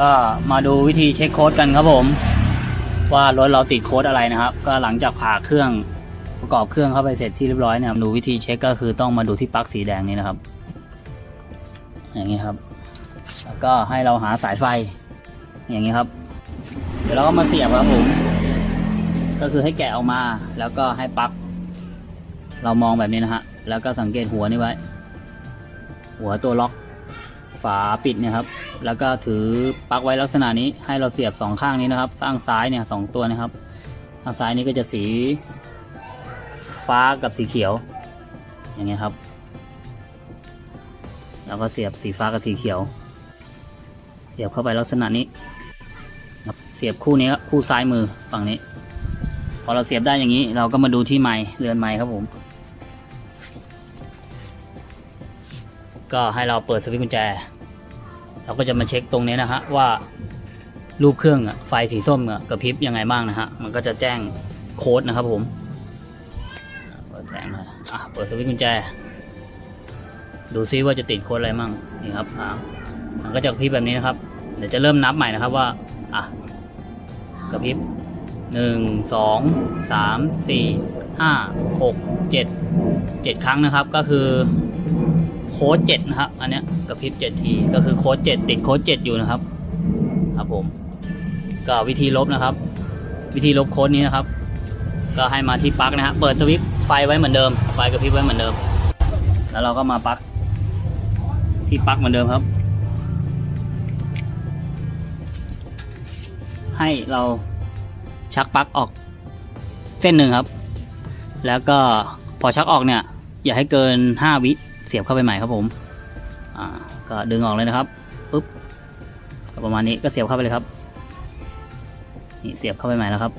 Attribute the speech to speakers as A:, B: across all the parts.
A: ก็มาดูวิธีเช็คโค้ดกันครับผม ว่ารถเราติดโค้ดอะไรนะครับ ก็หลังจากผ่าเครื่องประกอบเครื่องเข้าไปเสร็จที่เรียบร้อยเนี่ยดูวิธีเช็คก็คือต้องมาดูที่ปลั๊กสีแดงนี้นะครับ อย่างนี้ครับ แล้วก็ให้เราหาสายไฟ อย่างนี้ครับ เดี๋ยวเราก็มาเสียบครับผม ก็คือให้แกะออกมา แล้วก็ให้ปลั๊กเรามองแบบนี้นะฮะแล้วก็สังเกตหัวนี่ไว้ หัวตัวล็อก ฝาปิดเนี่ยครับ แล้วก็ถือปลั๊กไว้ลักษณะนี้ให้เราเสียบสองข้างนี้นะครับข้างซ้ายเนี่ยสองตัวนะครับข้างซ้ายนี้ก็จะสีฟ้ากับสีเขียว อย่างเงี้ยครับ แล้วก็เสียบสีฟ้ากับสีเขียว เสียบเข้าไปลักษณะนี้ครับเสียบคู่นี้ครับคู่ซ้ายมือฝั่งนี้ พอเราเสียบได้อย่างนี้ เราก็มาดูที่ไม้เรือนไม้ครับผม ก็ให้เราเปิดสวิตช์กุญแจ เราก็จะมาเช็คตรงนี้นะฮะว่ารูปเครื่องอะไฟสีส้มกระพริบยังไงบ้างนะฮะ มันก็จะแจ้งโค้ดนะครับผม เปิดแสงมาอะเปิดสวิตช์กุญแจ ดูซิว่าจะติดโค้ดอะไรมั่งนี่ครับอะมันก็จะกระพริบแบบนี้นะครับ เดี๋ยวจะเริ่มนับใหม่นะครับว่า อะ กระพริบหนึ่งสองสามสี่ห้าหกเจ็ดเจ็ดครั้งนะครับ ก็คือ ค้ดเจ็ดนะครับอันเนี้ยกระพริบเจ็ดทีก็คือโค้ดเจ็ดติดโค้ดเจ็ดอยู่นะครับ ครับผม ก็วิธีลบนะครับ วิธีลบโค้ดนี้นะครับ ก็ให้มาที่ปลั๊กนะฮะเปิดสวิตช์ไฟไว้เหมือนเดิม ไฟกระพริบไว้เหมือนเดิม แล้วเราก็มาปลั๊กที่ปลั๊กเหมือนเดิมครับ ให้เราชักปลั๊กออกเส้นหนึ่งครับ แล้วก็พอชักออกเนี่ย อย่าให้เกินห้าวิ เสียบเข้าไปใหม่ครับผมอ่าก็ดึงออกเลยนะครับปุ๊บประมาณนี้ก็เสียบเข้าไปเลยครับนี่เสียบเข้าไปใหม่แล้วครับ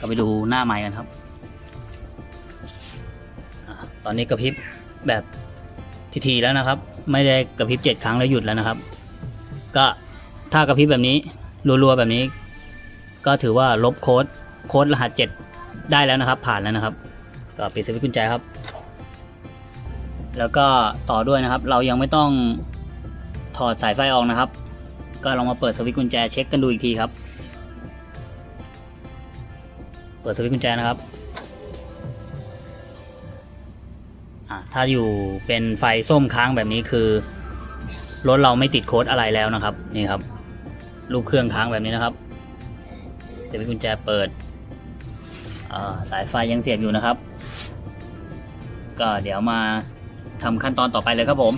A: ก็ไปดูหน้าไม้กันครับอตอนนี้กระพริบแบบทีๆแล้วนะครับ ไม่ได้กระพริบเจ็ดครั้งแล้วหยุดแล้วนะครับ ก็ถ้ากระพริบแบบนี้รัวๆแบบนี้ ก็ถือว่าลบโค้ดโค้ดรหัสเจ็ดได้แล้วนะครับ ผ่านแล้วนะครับ ก็ปิดสวิตช์กุญแจครับ แล้วก็ต่อด้วยนะครับ เรายังไม่ต้องถอดสายไฟออกนะครับ ก็ลองมาเปิดสวิตช์กุญแจเช็คกันดูอีกทีครับ เปิดสวิตช์กุญแจนะครับอะถ้าอยู่เป็นไฟส้มค้างแบบนี้คือรถเราไม่ติดโค้ดอะไรแล้วนะครับนี่ครับ ลูกเครื่องค้างแบบนี้นะครับสวิตช์กุญแจเปิดสายไฟยังเสียบอยู่นะครับ ก็เดี๋ยวมา ทำขั้นตอนต่อไปเลยครับผม